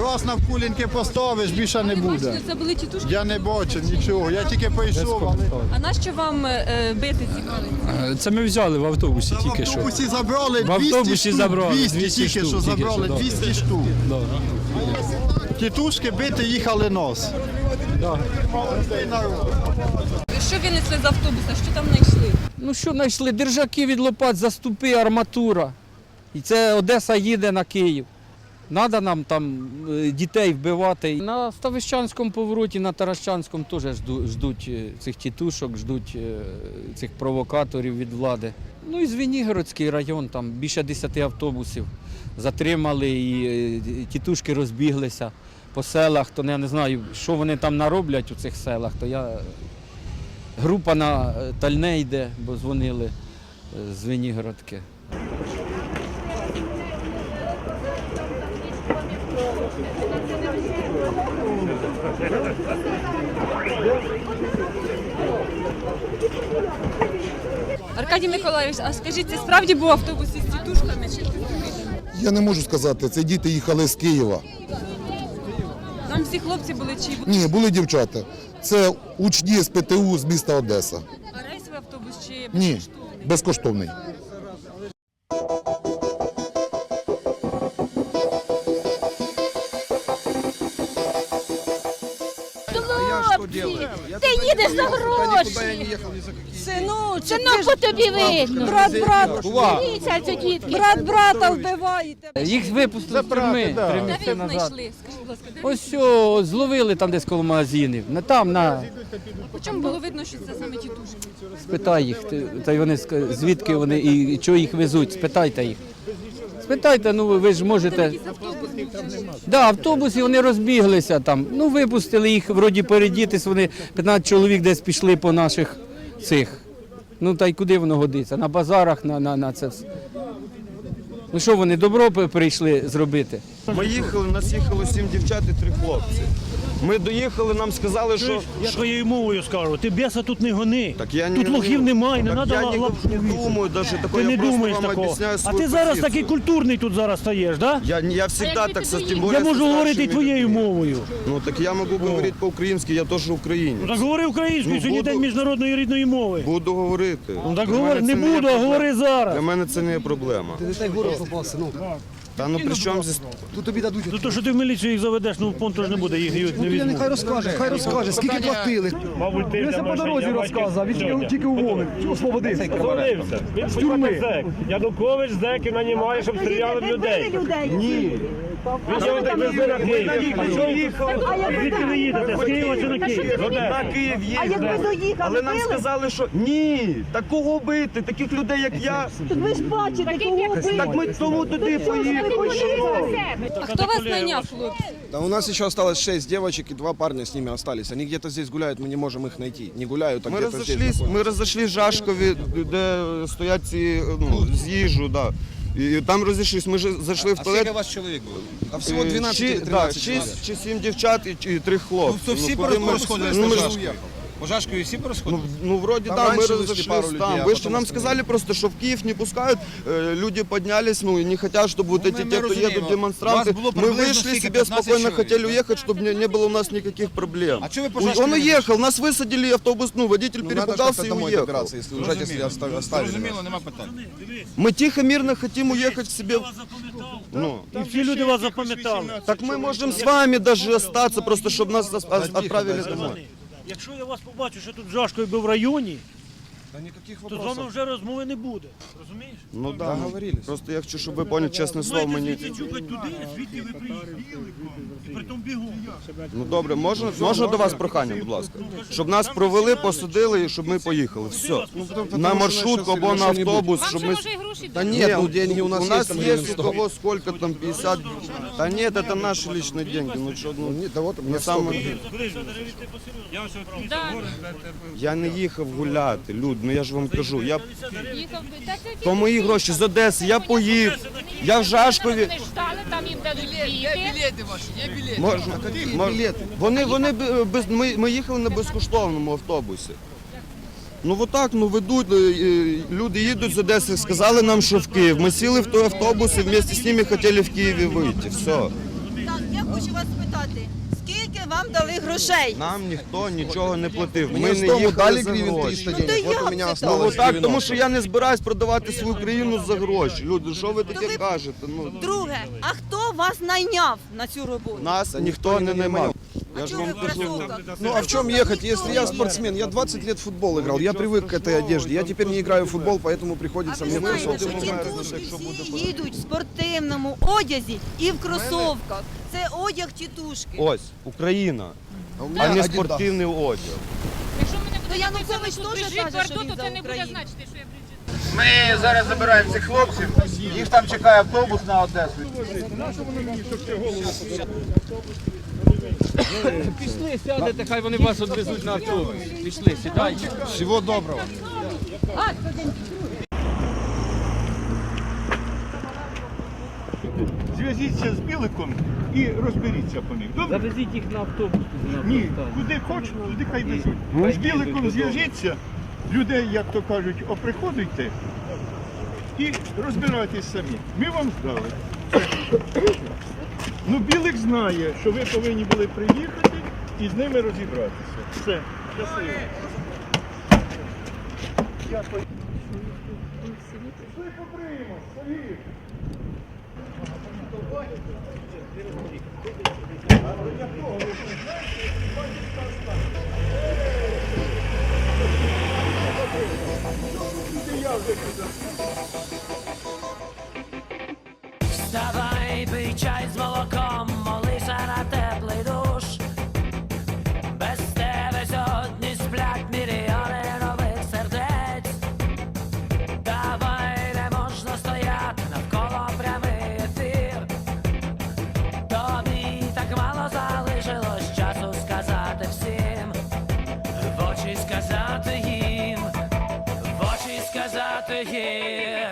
Раз на вкулінки поставиш, більше не буде. Це були тітушки. Я не бачу нічого, я тільки але- А нащо вам е, бити ці палиці? Е, Це ми взяли в автобусі тільки що. автобусі забрали В 200 автобусі штук, забрали 200 200 тільки штук, що тільки забрали, що, да. 200 штук. Да. Тітушки бити їхали нос. Що винесли з автобуса? Що там знайшли? Ну що знайшли? Держаки від лопат, заступи, арматура. І це Одеса їде на Київ. Надо нам там е, дітей вбивати. На Ставищанському повороті, на Таращанському теж ждуть е, цих тітушок, ждуть е, цих провокаторів від влади. Ну і Звенігородський район, там більше 10 автобусів затримали і тітушки розбіглися по селах. То я не знаю, що вони там нароблять у цих селах, то я Група на Тальне йде, бо дзвонили з Венігородки. Аркадій Миколаївич, а скажіть, це справді був автобус із тітушками? Чи Я не можу сказати, це діти їхали з Києва. там всі хлопці були чи Ні, були дівчата. Це учні з ПТУ з міста Одеса. а рейсовий автобус чи Ні, безкоштовний? Безкоштовний. Хлопці, ти їдеш за гроші. Сину, сину, по тобі видно. Брат, брат, дивіться, це дітки. Брат, брата вбиваєте. Їх випустили з тюрми три Де ви місяці їх назад. Ось що, зловили там десь коло магазинів. Не там, на По чому було видно, що це саме тітушки? спитай їх. ти- Та й вони звідки вони і чого їх везуть, спитайте їх. Спитайте, ну ви ж можете. Да, автобуси вони розбіглися там. Ну, випустили їх вроді передітись, вони 15 чоловік десь пішли по наших цих. Ну та й куди воно годиться? На базарах, на, на, на це все. Ну що вони добро прийшли зробити? Ми їхали, нас їхало сім дівчат і три хлопці. Ми доїхали, нам сказали, що. Я твоєю мовою скажу, ти біса тут не гони. Так я тут не лохів немає, не треба я не, лапшу. не думаю, даже такого, Ти не я думаєш вам такого. об'ясняю А свою ти зараз позицію. такий культурний тут зараз стаєш, да? Я, я всегда так, со, тем более Я со можу говорити і старшими твоєю людьми. мовою. Ну так я можу говорити по-українськи, я теж українець. Ну так говори українською, Ну, сьогодні буду. день міжнародної рідної мови. Буду говорити. Ну так Для говори, мене не це є буду, а проблема. говори зараз. Для мене це не є проблема. Та ну при чому зі Ну то, що ти в міліцію їх заведеш, ну в понту ж не буде, їх їх не візьмуть. Хай розкаже, хай розкаже, скільки платили. Мабуть, ти це по дорозі розказав, він тільки, тільки уволив, освободився. Він З тюрми. зек. Янукович зеків нанімає, щоб стріляли в людей. Ні. Так на Київ. А що їхали? Звідки ви їдете? З Києва чи на Київ? На Київ їздили. Але нам сказали, що ні, такого бити, таких людей, як я. Ви ж бачите, кого Так ми тому туди поїхали. А хто вас найняв, хлопці? Да у нас еще осталось шесть девочек и два парня с ними остались. Они где-то здесь гуляют, мы не можем их найти. Не гуляют, а Ми где-то здесь. розійшлись, ми розійшлись в Жашкові, де стоять ці ну, з їжу, да. І там розійшлись. Ми ж зайшли в А туалет. у вас чоловік було? А всего Е, 12 чи- или да, 13 человек. 6 чи 7 дівчат і, і 3 хлопці. Ну, то всі куди ми- порозходились ну, ми ж- Жашкові? По Жашкові всі Ну, порозходились? ну, вроде Там да, мы раньше вышли разошлись пару людей, там. а Вышли, потом нам остальные. сказали просто, что в Киев не пускают. Э, Люди поднялись, ну, и не хотят, чтобы вот Ну, эти мы- те, мы кто разумеем. едут, У демонстранты. вас было Мы приблизно вышли сколько, себе 15 спокойно, человек, хотели да? уехать, чтобы не, не было у нас никаких проблем. А чё вы по Он- Жашкове Он не уехал, нас высадили, автобус, ну, водитель Ну, надо перепугался как-то и домой уехал. добираться, если уезжать, если оста- оставили нас. нема питань. Мы тихо, мирно хотим уехать к себе. Ну, І всі люди вас запам'ятали. так мы можем с вами даже остаться, просто чтобы нас ос- отправили домой. Якщо я вас побачу, що тут жашкою би в районі, Да никаких то з вопросов. вами вже розмови не буде. Розумієш? Ну да, Договорились. Просто я хочу, чтобы вы поняли, честное слово, мы не... звідси чухать туди, звідки ви приїхали. І при тому бігу. Ну добре, можна, можна до вас прохання, будь ласка, щоб нас провели, посадили і щоб ми поїхали. Все. На маршрутку або на автобус, щоб ми. Да нет, ну деньги у нас У есть. нас там есть гривен у 100. кого сколько там, 50. Да нет, это наши личные деньги. Ну что, ну, Нет, да вот у меня на самом 100 деле. Я не їхав гуляти, люд, ну я ж вам кажу. Я... То мої гроші з Одеси, я поїв. Я в Жашкові. там їм дадуть Можна, можна. Вони, вони б- без, ми, ми їхали на безкоштовному автобусі. Ну отак, ну ведуть, е, е, люди їдуть з Одеси, сказали нам, що в Київ. Ми сіли в той автобус і вместе з ними хотіли в Києві вийти. Все. Так, я хочу вас спитати, вам дали грошей? Нам ніхто нічого не платив. Ми не їхали дали за гроші. Ну, як це осталось Ну отак, 90. тому що я не збираюсь продавати свою країну за гроші. Люди, що ви таке ви- кажете? Ну, Друге, а хто вас найняв на цю роботу? нас ніхто не наймав. Я ж Чого ви вам в кажу. кросовках? Ну а в чем ехать, если я спортсмен? Я 20 лет в футбол играл, я привык к этой одежде. Я теперь не играю в футбол, поэтому А приходится ви мне знаєте, що кроссовки. тітушки всі їдуть в спортивному одязі і в кросовках. Це одяг тітушки. Ось, Україна, А у а меня не Adidas. спортивний одяг. Якщо мене То Янукович теж каже, що він за то це не буде Україну. значити, що я Брижит. ми зараз забираємо цих хлопців, їх там чекає автобус на Одесу. Пішли, сядете, хай вони вас відвезуть на автобус. Пішли, сідайте. Всього доброго. Зв'яжіться з Біликом і розберіться по них. Добре? Завезіть їх на автобус. Ні, куди хочуть, туди хай везуть. З Біликом зв'яжіться, людей, як то кажуть, оприходуйте і розбирайтесь самі. Ми вам здали. Ну, Білик знає, що ви повинні були приїхати і з ними розібратися. Все, щасливо. Їм,